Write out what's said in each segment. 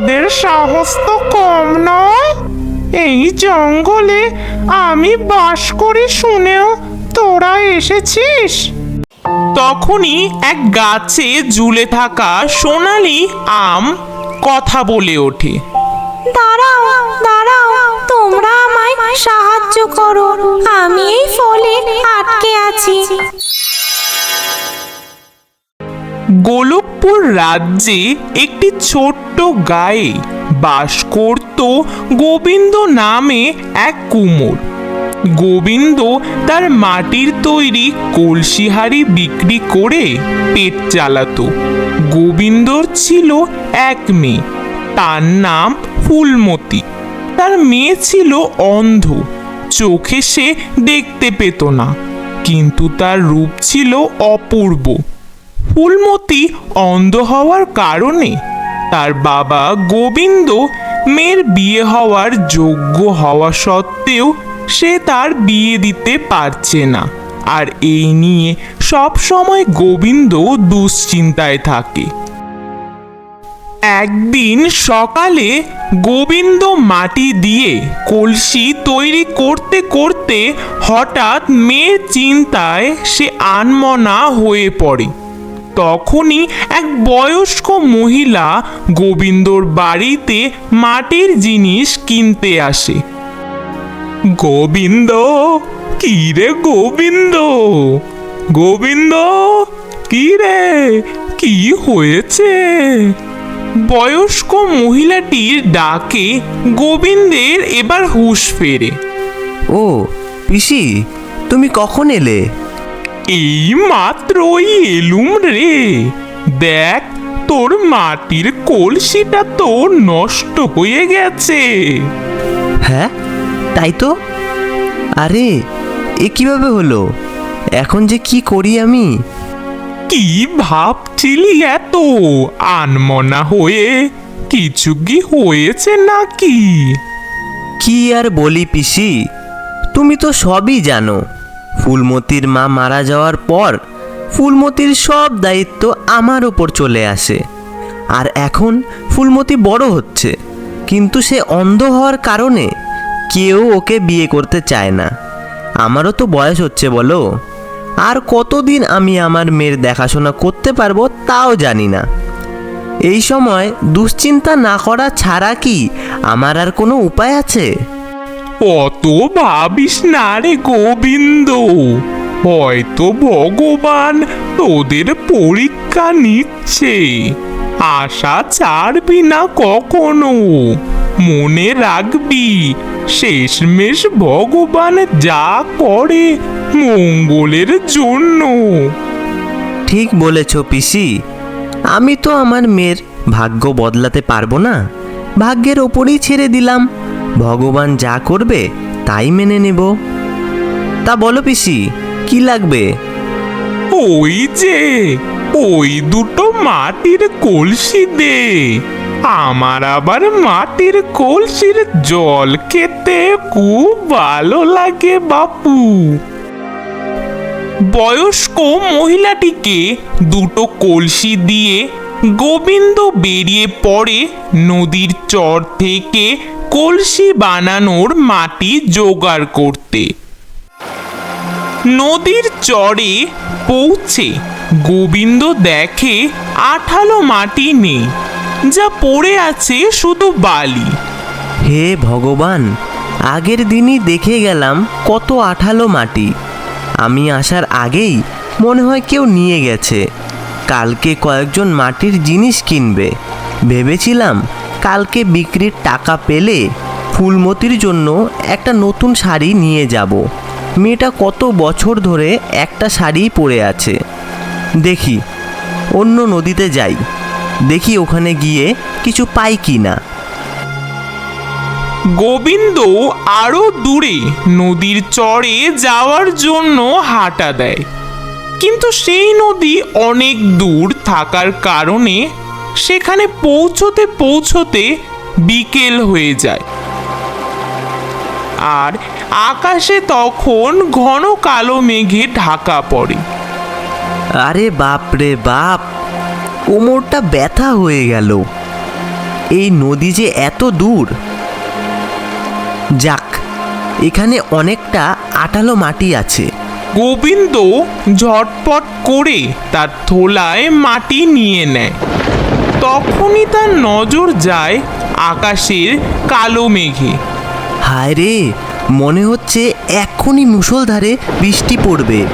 তোদের সাহস তো কম নয়। এই জঙ্গলে আমি বাস করি শুনেও তোরা এসেছিস? তখনই এক গাছে ঝুলে থাকা সোনালি আম কথা বলে ওঠে। দাঁড়াও দাঁড়াও তোমরা আমায় সাহায্য করো। আমি এই ফলে আটকে আছি। গোলকপুর রাজ্যে একটি ছোট্ট গায়ে বাস করত গোবিন্দ নামে এক কুমোর। গোবিন্দ তার মাটির তৈরি কলসিহারি বিক্রি করে পেট চালাতো। গোবিন্দর ছিল এক মেয়ে, তার নাম ফুলমতি। তার মেয়ে ছিল অন্ধ, চোখে সে দেখতে পেত না, কিন্তু তার রূপ ছিল অপূর্ব। ফুলমতি অন্ধ হওয়ার কারণে তার বাবা গোবিন্দ মেয়ের বিয়ে হওয়ার যোগ্য হওয়া সত্ত্বেও সে তার বিয়ে দিতে পারছে না। আর এই নিয়ে সব সময় গোবিন্দ দুশ্চিন্তায় থাকে। একদিন সকালে গোবিন্দ মাটি দিয়ে কলসি তৈরি করতে করতে হঠাৎ মেয়ের চিন্তায় সে আনমনা হয়ে পড়ে। তখনই এক বয়স্ক মহিলা গোবিন্দর বাড়িতে মাটির জিনিস কিনতে আসে। গোবিন্দ, কি রে গোবিন্দ? গোবিন্দ, কি রে? কি হয়েছে? বয়স্ক মহিলাটির ডাকে গোবিন্দের এবার হুঁশ ফেরে। ও, পিসি, তুমি কখন এলে? এই মাত্রই এলুম রে। দেখ তোর মাটির কলসিটা তো নষ্ট হয়ে গেছে। হ্যাঁ তাই তো? আরে এ কীভাবে হলো? এখন যে কি করি আমি? কি ভাবছিলি এত? আনমনা হয়ে কিছু কি হয়েছে নাকি? কি আর বলি পিসি তুমি তো সবই জানো। ফুলমতির মা মারা যাওয়ার পর ফুলমতির সব দায়িত্ব আমার ওপর চলে আসে। আর এখন ফুলমতি বড় হচ্ছে। কিন্তু সে অন্ধ হওয়ার কারণে কেউ ওকে বিয়ে করতে চায় না। আমারও তো বয়স হচ্ছে বলো। আর কতদিন আমি আমার মেয়ের দেখাশোনা করতে পারব তাও জানি না। এই সময় দুশ্চিন্তা না করা ছাড়া কি আমার আর কোনো উপায় আছে? অত ভাবিস না রে গোবিন্দ? হয়তো ভগবান তোদের পরীক্ষা নিচ্ছে। আশা ছাড়বি না কখনো। মনে রাখবি, শেষমেশ ভগবান যা করে মঙ্গলের জন্য। ঠিক বলেছ পিসি। আমি তো আমার মেয়ের ভাগ্য বদলাতে পারব না। ভাগ্যের ওপরেই ছেড়ে দিলাম। ভগবান যা করবে, তাই মেনে নেব। তা বলো পিসি, কি লাগবে? ওই যে, ওই দুটো মাটির কলসি দে। আমার আবার মাটির কলসির জল খেতে খুব ভালো লাগে বাপু। বয়স্ক মহিলাটিকে দুটো কলসি দিয়ে গোবিন্দ বেরিয়ে পড়ে নদীর চর থেকে কলসি বানানোর মাটি জোগাড় করতে। নদীর চরে পৌঁছে গোবিন্দ দেখে আঠালো মাটি নেই, যা পড়ে আছে শুধু বালি। হে ভগবান, আগের দিনই দেখে গেলাম কত আঠালো মাটি। আমি আসার আগেই মনে হয় কেউ নিয়ে গেছে। কালকে কয়েকজন মাটির জিনিস কিনবে। ভেবেছিলাম কালকে বিক্রির টাকা পেলে ফুলমতির জন্য একটা নতুন শাড়ি নিয়ে যাব। মেয়েটা কত বছর ধরে একটা শাড়ি পরে আছে। দেখি, অন্য নদীতে যাই। দেখি ওখানে গিয়ে কিছু পাই কি না গোবিন্দ আরও দূরে নদীর চরে যাওয়ার জন্য হাঁটা দেয়। কিন্তু সেই নদী অনেক দূর থাকার কারণে সেখানে পৌঁছতে পৌঁছতে বিকেল হয়ে যায়। আর আকাশে তখন ঘন কালো মেঘে ঢাকা পড়ে। আরে বাপ রে বাপ কোমরটা ব্যথা হয়ে গেল। এই নদী যে এত দূর। যাক এখানে অনেকটা আটালো মাটি আছে। গোবিন্দ ঝটপট করে তার থোলায় মাটি নিয়ে নেয়। তখনই তার নজর যায় আকাশের কালো মেঘে। হায় রে মনে হচ্ছে এক্ষুনি মুষলধারে বৃষ্টি পড়বে।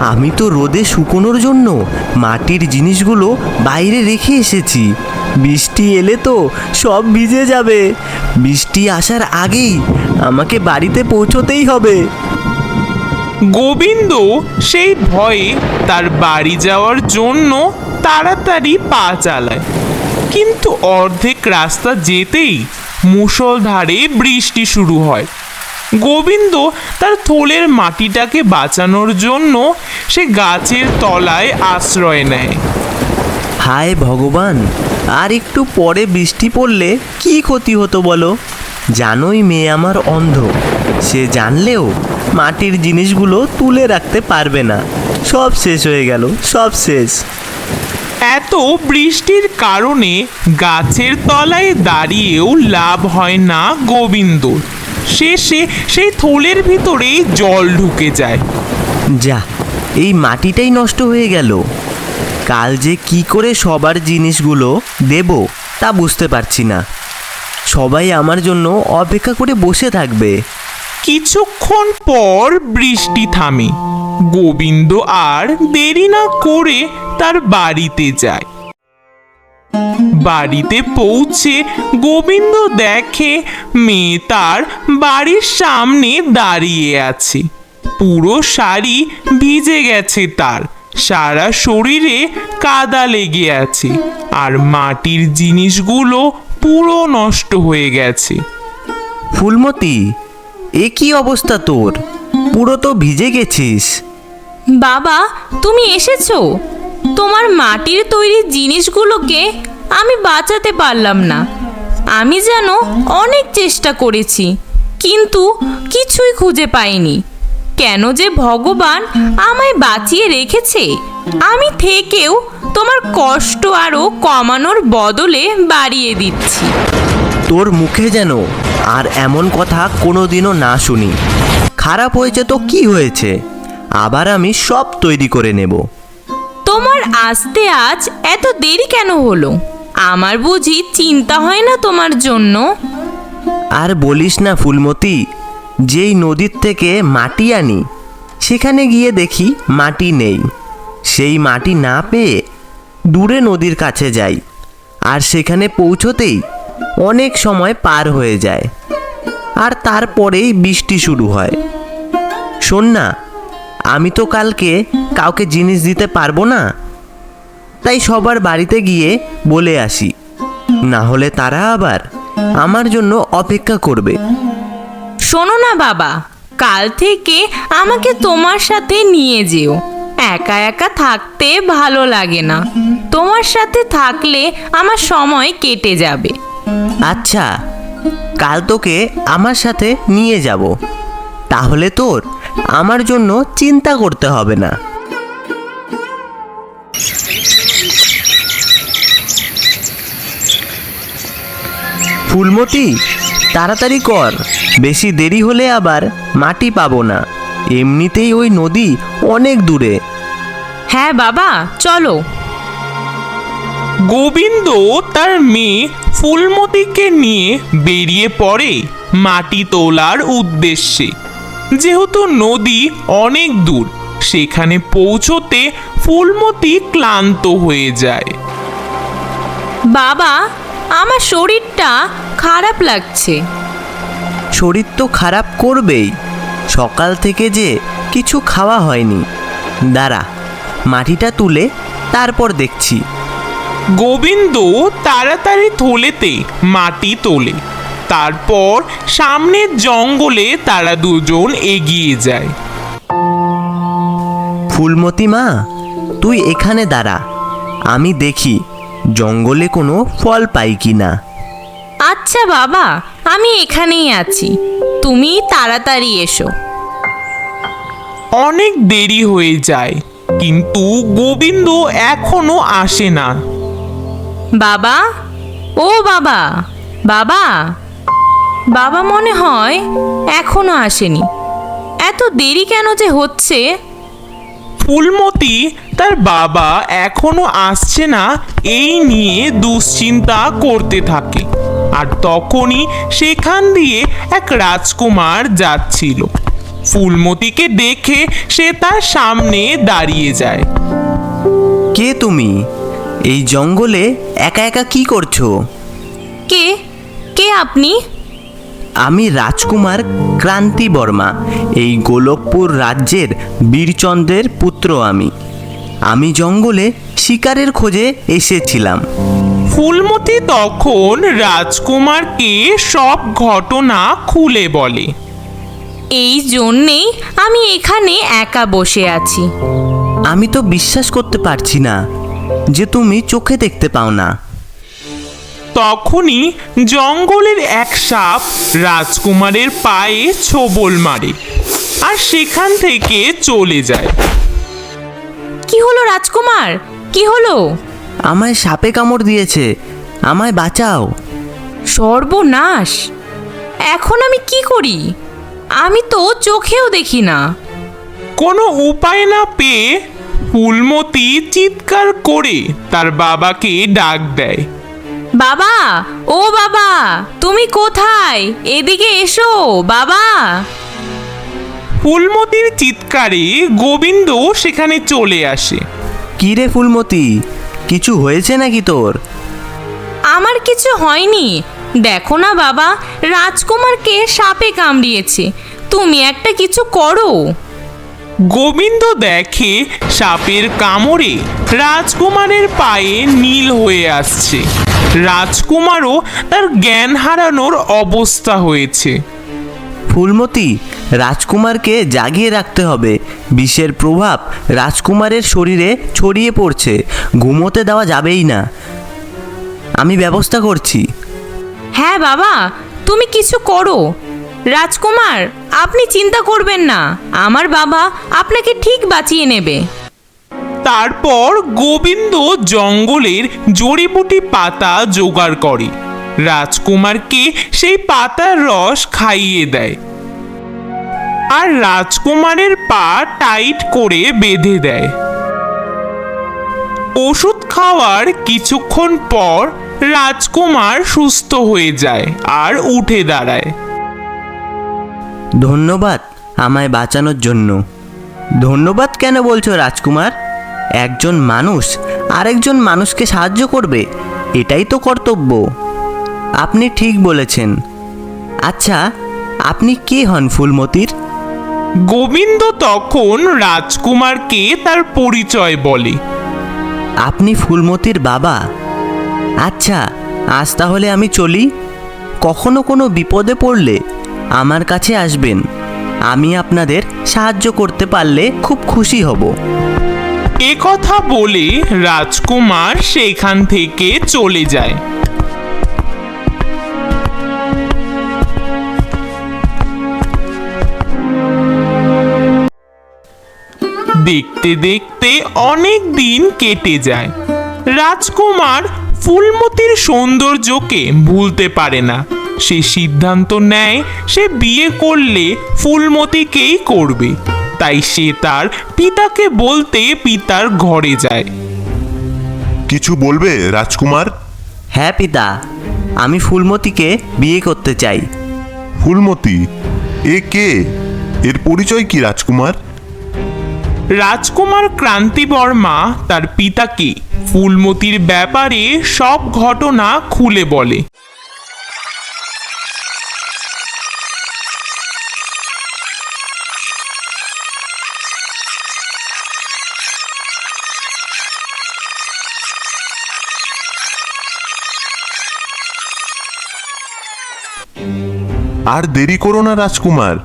আমি তো রোদে শুকোনোর জন্য মাটির জিনিসগুলো বাইরে রেখে এসেছি। বৃষ্টি এলে তো সব ভিজে যাবে। বৃষ্টি আসার আগেই আমাকে বাড়িতে পৌঁছতেই হবে। গোবিন্দ সেই ভয়ে তার বাড়ি যাওয়ার জন্য তাড়াতাড়ি পা চালায়। কিন্তু অর্ধেক রাস্তা যেতেই মুষলধারে বৃষ্টি শুরু হয়। গোবিন্দ তার থোলের মাটিটাকে বাঁচানোর জন্য সে গাছের তলায় আশ্রয় নেয়। হায় ভগবান, আর একটু পরে বৃষ্টি পড়লে কি ক্ষতি হতো বলো? জানোই মেয়ে আমার অন্ধ, সে জানলেও মাটির জিনিসগুলো তুলে রাখতে পারবে না। সব শেষ হয়ে গেল, সব শেষ। এত বৃষ্টির কারণে গাছের তলায় দাঁড়িয়েও লাভ হয় না গোবিন্দ। শেষে সেই থলের ভিতরেই জল ঢুকে যায়। যা এই মাটিটাই নষ্ট হয়ে গেল। কাল যে কি করে সবার জিনিসগুলো দেব তা বুঝতে পারছি না। সবাই আমার জন্য অপেক্ষা করে বসে থাকবে। কিছুক্ষণ পর বৃষ্টি থামে। গোবিন্দ আর দেরি না করে তার বাড়িতে যায়। বাড়িতে পৌঁছে গোবিন্দ দেখে মেয়ে তার বাড়ির সামনে দাঁড়িয়ে আছে। পুরো শাড়ি ভিজে গেছে তার। সারা শরীরে কাদা লেগে আছে আর মাটির জিনিসগুলো পুরো নষ্ট হয়ে গেছে। ফুলমতি এ কি অবস্থা তোর? পুরো তো ভিজে গেছিস। বাবা তুমি এসেছ? তোমার মাটির তৈরি জিনিসগুলোকে আমি বাঁচাতে পারলাম না। আমি যেন অনেক চেষ্টা করেছি, কিন্তু কিছুই খুঁজে পাইনি। কেন যে ভগবান আমায় বাঁচিয়ে রেখেছে, আমি থেকেও তোমার কষ্ট আরও কমানোর বদলে বাড়িয়ে দিচ্ছি। তোর মুখে যেন আর এমন কথা কোনোদিনও না শুনি। খারাপ হয়েছে তো কি হয়েছে? আবার আমি সব তৈরি করে নেব। তোমার আসতে আজ এত দেরি কেন হলো? আমার বুঝি চিন্তা হয় না তোমার জন্য। আর বলিস না ফুলমতি, যেই নদীর থেকে মাটি আনি, সেখানে গিয়ে দেখি মাটি নেই। সেই মাটি না পেয়ে দূরে নদীর কাছে যাই, আর সেখানে পৌঁছতেই অনেক সময় পার হয়ে যায়। আর তারপরেই বৃষ্টি শুরু হয়। শোন না আমি তো কালকে কাউকে জিনিস দিতে পারব না। তাই সবার বাড়িতে গিয়ে বলে আসি না হলে তারা আবার আমার জন্য অপেক্ষা করবে। শোনো না বাবা কাল থেকে আমাকে তোমার সাথে নিয়ে যেও। একা একা থাকতে ভালো লাগে না। তোমার সাথে থাকলে আমার সময় কেটে যাবে। আচ্ছা কাল তোকে আমার সাথে নিয়ে যাব। তাহলে তোর আমার জন্য চিন্তা করতে হবে না। ফুলমতি তাড়াতাড়ি কর। বেশি দেরি হলে আবার মাটি পাবো না। এমনিতেই ওই নদী অনেক দূরে। হ্যাঁ বাবা চলো। গোবিন্দ তার মেয়ে ফুলমতিকে নিয়ে বেরিয়ে পড়ে মাটি তোলার উদ্দেশ্যে। যেহেতু নদী অনেক দূর সেখানে পৌঁছতে ফুলমতি ক্লান্ত হয়ে যায়। বাবা আমার শরীরটা খারাপ লাগছে। শরীর তো খারাপ করবেই। সকাল থেকে যে কিছু খাওয়া হয়নি। দাঁড়া মাটিটা তুলে তারপর দেখছি। গোবিন্দ তাড়াতাড়ি থলেতে মাটি তোলে। তারপর সামনের জঙ্গলে তারা দুজন এগিয়ে যায়। ফুলমতি মা তুই এখানে দাঁড়া। আমি দেখি জঙ্গলে কোনো ফল পাই কি না আচ্ছা বাবা আমি এখানেই আছি। তুমি তাড়াতাড়ি এসো। অনেক দেরি হয়ে যায় কিন্তু গোবিন্দ এখনও আসে না। বাবা? ও বাবা বাবা! বাবা মনে হয় এখনও আসেনি। এত দেরি কেন যে হচ্ছে? ফুলমতি তার বাবা এখনও আসছে না এই নিয়ে দুশ্চিন্তা করতে থাকে। আর তখনই সেখান দিয়ে এক রাজকুমার যাচ্ছিল। ফুলমতিকে দেখে সে তার সামনে দাঁড়িয়ে যায়। কে তুমি? এই জঙ্গলে একা একা কি করছ? কে? কে আপনি? আমি রাজকুমার ক্রান্তি বর্মা এই গোলকপুর রাজ্যের বীরচন্দ্রের পুত্র আমি। আমি জঙ্গলে শিকারের খোঁজে এসেছিলাম। ফুলমতি তখন রাজকুমারকে সব ঘটনা খুলে বলে। এই জন্যেই আমি এখানে একা বসে আছি। আমি তো বিশ্বাস করতে পারছি না যে তুমি চোখে দেখতে পাও না। তখনই জঙ্গলের এক সাপ রাজকুমারের পায়ে ছোবল মারে আর সেখান থেকে চলে যায়। কি হলো রাজকুমার? কি হলো? আমায় সাপে কামড় দিয়েছে। আমায় বাঁচাও। সর্বনাশ! এখন আমি কি করি? আমি তো চোখেও দেখি না। কোনো উপায় না পেয়ে ফুলমতি চিৎকার করে তার বাবাকে ডাক দেয়। বাবা ও বাবা তুমি কোথায়? এদিকে এসো বাবা। ফুলমতির চিৎকারে গোবিন্দ সেখানে চলে আসে। কি রে ফুলমতি কিছু হয়েছে নাকি তোর? আমার কিছু হয়নি। দেখো না বাবা রাজকুমারকে সাপে কামড়িয়েছে। তুমি একটা কিছু করো। গোবিন্দ দেখে সাপের কামড়ে রাজকুমারের পায়ে নীল হয়ে আসছে। রাজকুমারও তার জ্ঞান হারানোর অবস্থা হয়েছে। ফুলমতি রাজকুমারকে জাগিয়ে রাখতে হবে। বিষের প্রভাব রাজকুমারের শরীরে ছড়িয়ে পড়ছে। ঘুমোতে দেওয়া যাবেই না। আমি ব্যবস্থা করছি। হ্যাঁ বাবা তুমি কিছু করো। রাজকুমার আপনি চিন্তা করবেন না। আমার বাবা আপনাকে ঠিক বাঁচিয়ে নেবে। তারপর গোবিন্দ জঙ্গলের জড়িবুটি পাতা জোগাড় করে। রাজকুমারকে সেই পাতার রস খাইয়ে দেয়। আর রাজকুমারের পা টাইট করে বেঁধে দেয়। ওষুধ খাওয়ার কিছুক্ষণ পর রাজকুমার সুস্থ হয়ে যায় আর উঠে দাঁড়ায়। ধন্যবাদ আমায় বাঁচানোর জন্য। ধন্যবাদ কেন বলছো রাজকুমার? একজন মানুষ আরেকজন মানুষকে সাহায্য করবে এটাই তো কর্তব্য। আপনি ঠিক বলেছেন। আচ্ছা আপনি কে হন ফুলমতির? গোবিন্দ তখন রাজকুমারকে তার পরিচয় বলে। আপনি ফুলমতির বাবা। আচ্ছা আজ তাহলে আমি চলি। কখনো কোনো বিপদে পড়লে আমার কাছে আসবেন। আমি আপনাদের সাহায্য করতে পারলে খুব খুশি হব। এ কথা বলে রাজকুমার সেখান থেকে চলে যায়। দেখতে দেখতে অনেক দিন কেটে যায়। রাজকুমার ফুলমতির সৌন্দর্যকে ভুলতে পারে না। সে সিদ্ধান্ত নেয়, সে বিয়ে করলে ফুলমতিকেই করবে। তাই সে তার পিতাকে বলতে পিতার ঘরে যায়। কিছু বলবে রাজকুমার? হ্যাঁ পিতা আমি ফুলমতিকে বিয়ে করতে চাই। ফুলমতি? এ কে? এর পরিচয় কি রাজকুমার? রাজকুমার ক্রান্তি বর্মা তার পিতাকে ফুলমতির ব্যাপারে সব ঘটনা খুলে বলে। আর দেরি করো না রাজকুমার।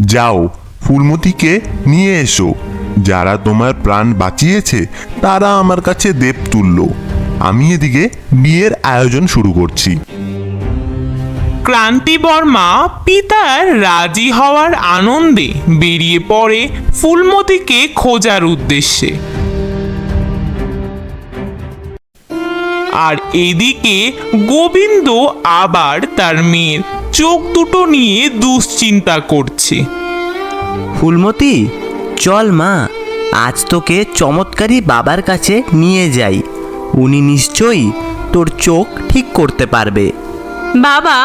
যাও, ফুলমতিকে নিয়ে এসো। যারা তোমার প্রাণ বাঁচিয়েছে, তারা আমার কাছে দেব তুল্য। আমি এদিকে বিয়ের আয়োজন শুরু করছি। ক্রান্তি বর্মা পিতার রাজি হওয়ার আনন্দে বেরিয়ে পড়ে ফুলমতিকে খোঁজার উদ্দেশ্যে। আর এদিকে গোবিন্দ আবার তার মেয়ের চোখ দুটো নিয়ে দুশ্চিন্তা করছে। ফুলমতি চল মা আজ তোকে চমৎকারী বাবার কাছে নিয়ে যাই। উনি নিশ্চয়ই তোর চোখ ঠিক করতে পারবে। বাবা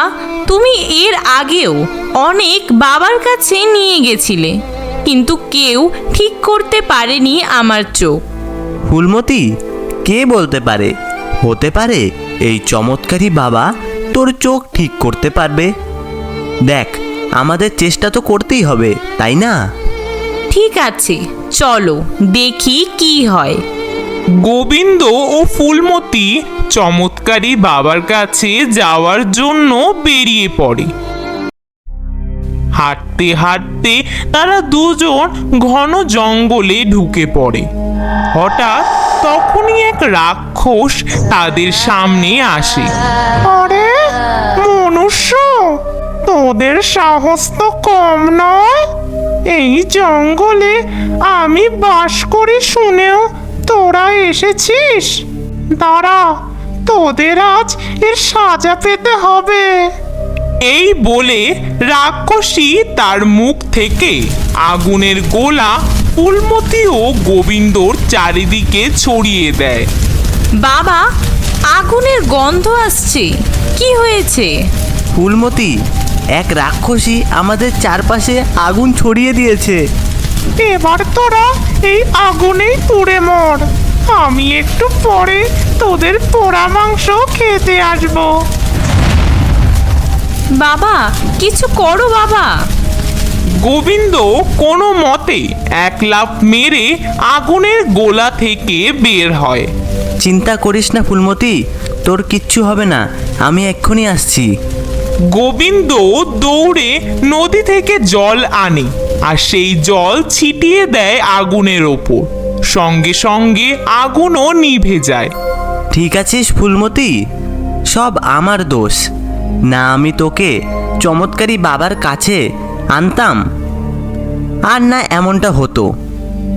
তুমি এর আগেও অনেক বাবার কাছে নিয়ে গেছিলে কিন্তু কেউ ঠিক করতে পারেনি আমার চোখ। ফুলমতি কে বলতে পারে? হতে পারে এই চমৎকারী বাবা তোর চোখ ঠিক করতে পারবে। দেখ আমাদের চেষ্টা তো করতেই হবে তাই না? ঠিক আছে চলো দেখি কি হয়। গোবিন্দ ও ফুলমতি চমৎকারী বাবার কাছে যাওয়ার জন্য বেরিয়ে পড়ে। হাঁটতে হাঁটতে তারা দুজন ঘন জঙ্গলে ঢুকে পড়ে। হঠাৎ তখনই এক রাক্ষস তাদের সামনে আসে। আরে মনুষ্য তোদের সাহস তো কম নয়। এই জঙ্গলে আমি বাস করি শুনেও তোরা এসেছিস। দাঁড়া তোদের আজ এর সাজা পেতে হবে। এই বলে রাক্ষসী তার মুখ থেকে আগুনের গোলা ফুলমতি ও গোবিন্দর চারিদিকে ছড়িয়ে দেয়। বাবা আগুনের গন্ধ আসছে। কি হয়েছে? ফুলমতি এক রাক্ষসী আমাদের চারপাশে আগুন ছড়িয়ে দিয়েছে। এবার তোরা এই আগুনেই পুড়ে মর। আমি একটু পরে তোদের পোড়া মাংস খেতে আসব। বাবা কিছু করো বাবা। গোবিন্দ কোনো মতে এক লাফ মেরে আগুনের গোলা থেকে বের হয়। চিন্তা করিস না ফুলমতি তোর কিচ্ছু হবে না আমি এক্ষুনি আসছি। গোবিন্দ দৌড়ে নদী থেকে জল আনে আর সেই জল ছিটিয়ে দেয় আগুনের ওপর। সঙ্গে সঙ্গে আগুনও নিভে যায়। ঠিক আছিস ফুলমতি? সব আমার দোষ। না আমি তোকে চমৎকারী বাবার কাছে আনতাম। আর না এমনটা হতো।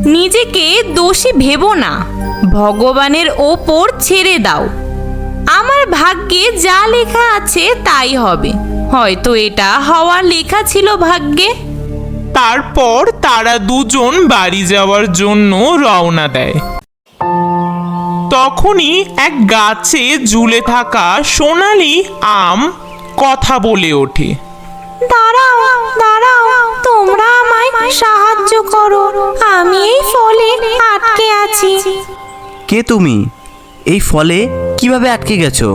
নিজেকে দোষী ভেবো না। ভগবানের ওপর ছেড়ে দাও। আমার ভাগ্যে যা লেখা আছে তাই হবে। হয়তো এটা হওয়ার লেখা ছিল ভাগ্যে। তারপর তারা দুজন বাড়ি যাওয়ার জন্য রওনা দেয়। তখনই এক গাছে ঝুলে থাকা সোনালি আম কথা বলে ওঠে। দাঁড়াও দাঁড়াও তোমরা আমায় সাহায্য করো। আমি এই ফলে আটকে আছি। কে তুমি? এই ফলে কীভাবে আটকে গেছো?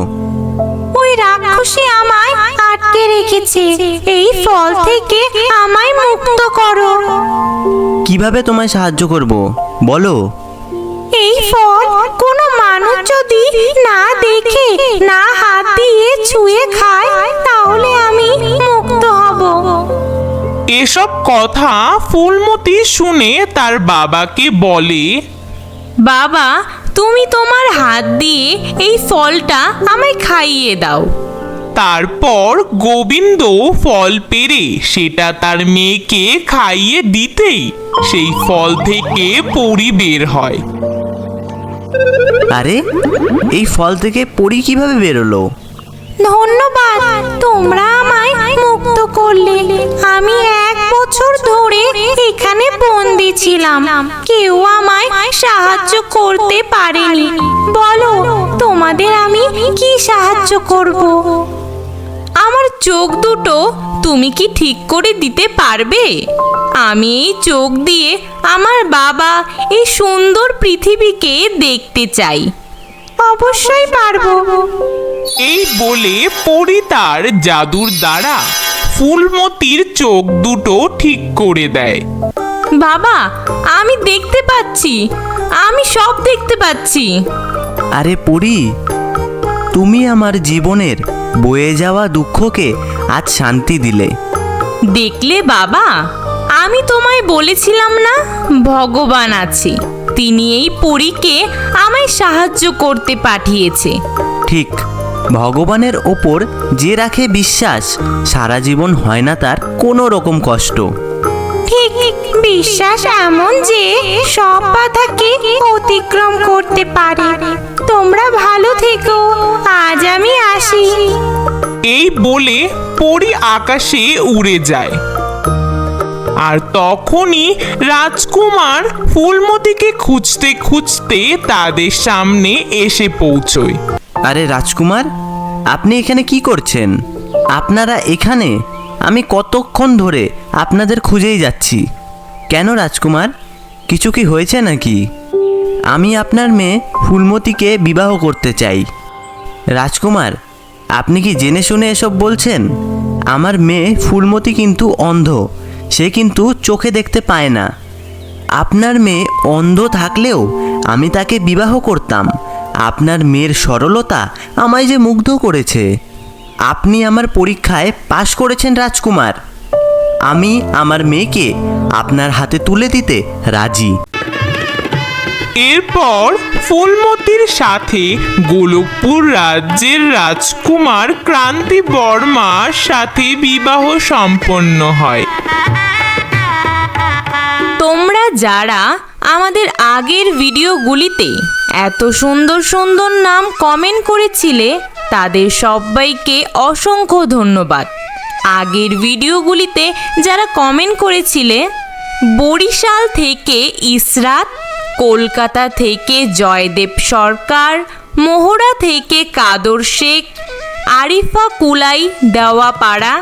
ওই রাক্ষসী আমায় আটকে রেখেছে। এই ফল থেকে আমায় মুক্ত করো। কীভাবে তোমায় সাহায্য করব? বলো। এই ফল কোনো মানুষ যদি না দেখে না হাত দিয়ে ছুঁয়ে খায় তাহলে আমি মুক্ত হব। এসব কথা ফুলমতি শুনে তার বাবাকে বলে বাবা তুমি তোমার হাত দিয়ে এই ফলটা আমায় খাইয়ে দাও। তারপর গোবিন্দ ফল পেরে সেটা তার মেয়েকে খাইয়ে দিতেই সেই ফল থেকে পরি বের হয়। আরে এই ফল থেকে পরি কীভাবে বেরোলো? ধন্যবাদ। তোমরা আমায় মুক্ত করলে। আমি এক বছর ধরে এখানে বন্দি ছিলাম। কেউ আমায় সাহায্য করতে পারেনি। বলো, তোমাদের আমি কি সাহায্য করব? আমার চোখ দুটো তুমি কি ঠিক করে দিতে পারবে? আমি এই চোখ দিয়ে আমার বাবা এই সুন্দর পৃথিবীকে দেখতে চাই। অবশ্যই পারব। এই বলে পরি তার জাদুর দ্বারা ফুলমতির চোখ দুটো ঠিক করে দেয়। বাবা আমি দেখতে পাচ্ছি। আমি সব দেখতে পাচ্ছি। আরে পরি তুমি আমার জীবনের বয়ে যাওয়া দুঃখকে আজ শান্তি দিলে। দেখলে বাবা আমি তোমায় বলেছিলাম না ভগবান আছে। তিনি এই পরীকে আমায় সাহায্য করতে পাঠিয়েছে। ঠিক ভগবানের ওপর যে রাখে বিশ্বাস সারা জীবন হয় না তার কোনো রকম কষ্ট। ঠিক বিশ্বাস এমন যে সব বাধাকে অতিক্রম করতে পারে। তোমরা ভালো থেকো আজ আমি আসি। এই বলে পরি আকাশে উড়ে যায়। আর তখনই রাজকুমার ফুলমতিকে খুঁজতে খুঁজতে তাদের সামনে এসে পৌঁছয়। আরে রাজকুমার, আপনি এখানে কি করছেন? আপনারা এখানে? আমি কতক্ষণ ধরে আপনাদের খুঁজেই যাচ্ছি। কেন রাজকুমার, কিছু কি হয়েছে নাকি? আমি আপনার মেয়ে ফুলমতিকে বিবাহ করতে চাই। রাজকুমার, আপনি কি জেনে শুনে এসব বলছেন? আমার মেয়ে ফুলমতি কিন্তু অন্ধ। সে কিন্তু চোখে দেখতে পায় না। আপনার মেয়ে অন্ধ থাকলেও আমি তাকে বিবাহ করতাম। আপনার মেয়ের সরলতা আমায় যে মুগ্ধ করেছে। আপনি আমার পরীক্ষায় পাশ করেছেন রাজকুমার। আমি আমার মেয়েকে আপনার হাতে তুলে দিতে রাজি। এরপর ফুলমতির সাথে গোলকপুর রাজ্যের রাজকুমার ক্রান্তি বর্মার সাথে বিবাহ সম্পন্ন হয়। তোমরা যারা আমাদের আগের ভিডিওগুলিতে এত সুন্দর সুন্দর নাম কমেন্ট করেছিলে, তাদের সবাইকে অসংখ্য ধন্যবাদ। আগের ভিডিওগুলিতে যারা কমেন্ট করেছিলে, বরিশাল থেকে ইসরাত কলকাতা থেকে জয়দেব সরকার, মোহরা থেকে কাদর শেখ, আরিফা কুলাই, দেওয়াপাড়া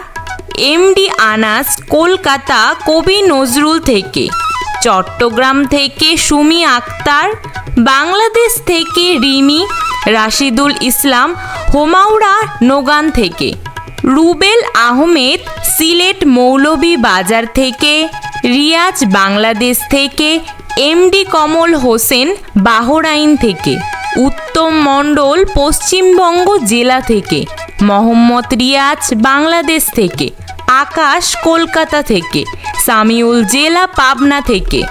এমডি আনাস, কলকাতা কবি নজরুল থেকে, চট্টগ্রাম থেকে সুমি আক্তার, বাংলাদেশ থেকে রিমি, রাশিদুল ইসলাম হোমাউড়া নোগান থেকে, রুবেল আহমেদ, সিলেট মৌলভী বাজার থেকে, রিয়াজ বাংলাদেশ থেকে এমডি কমল হোসেন বাহরাইন থেকে, উত্তম মণ্ডল পশ্চিমবঙ্গ জেলা থেকে, মোহাম্মদ রিয়াজ বাংলাদেশ থেকে, আকাশ কলকাতা থেকে, সামিউল জেলা পাবনা থেকে,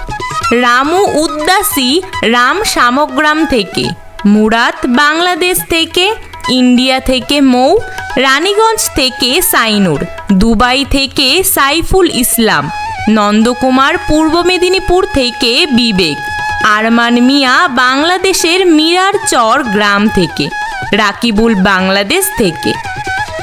রামু উদ্দাসী রাম সামগ্রাম থেকে, মুরাদ বাংলাদেশ থেকে, ইন্ডিয়া থেকে মৌ, রানীগঞ্জ থেকে সাইনুর, দুবাই থেকে সাইফুল ইসলাম। নন্দকুমার পূর্ব মেদিনীপুর থেকে বিবেক, আরমান মিয়া বাংলাদেশের মিরার চর গ্রাম থেকে, রাকিবুল বাংলাদেশ থেকে।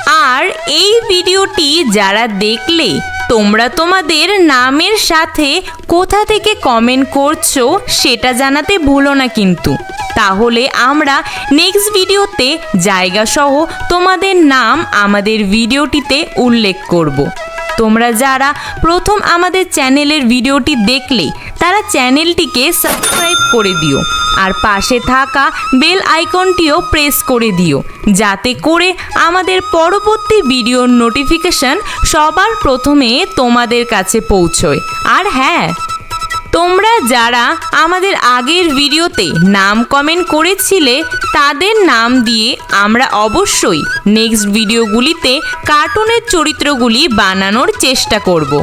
আর এই ভিডিওটি যারা দেখলে, তোমরা তোমাদের নামের সাথে কোথা থেকে কমেন্ট করছ সেটা জানাতে ভুলো না কিন্তু। তাহলে আমরা নেক্সট ভিডিওতে জায়গা সহ তোমাদের নাম আমাদের ভিডিওটিতে উল্লেখ করব। তোমরা যারা প্রথম আমাদের চ্যানেলের ভিডিওটি দেখলে, তারা চ্যানেলটিকে সাবস্ক্রাইব করে দিও আর পাশে থাকা বেল আইকনটিও প্রেস করে দিও, যাতে করে আমাদের পরবর্তী ভিডিওর নোটিফিকেশন সবার প্রথমে তোমাদের কাছে পৌঁছয়। আর হ্যাঁ তোমরা যারা আমাদের আগের ভিডিওতে নাম কমেন্ট করেছিলে, তাদের নাম দিয়ে আমরা অবশ্যই নেক্সট ভিডিওগুলিতে কার্টুনের চরিত্রগুলি বানানোর চেষ্টা করব।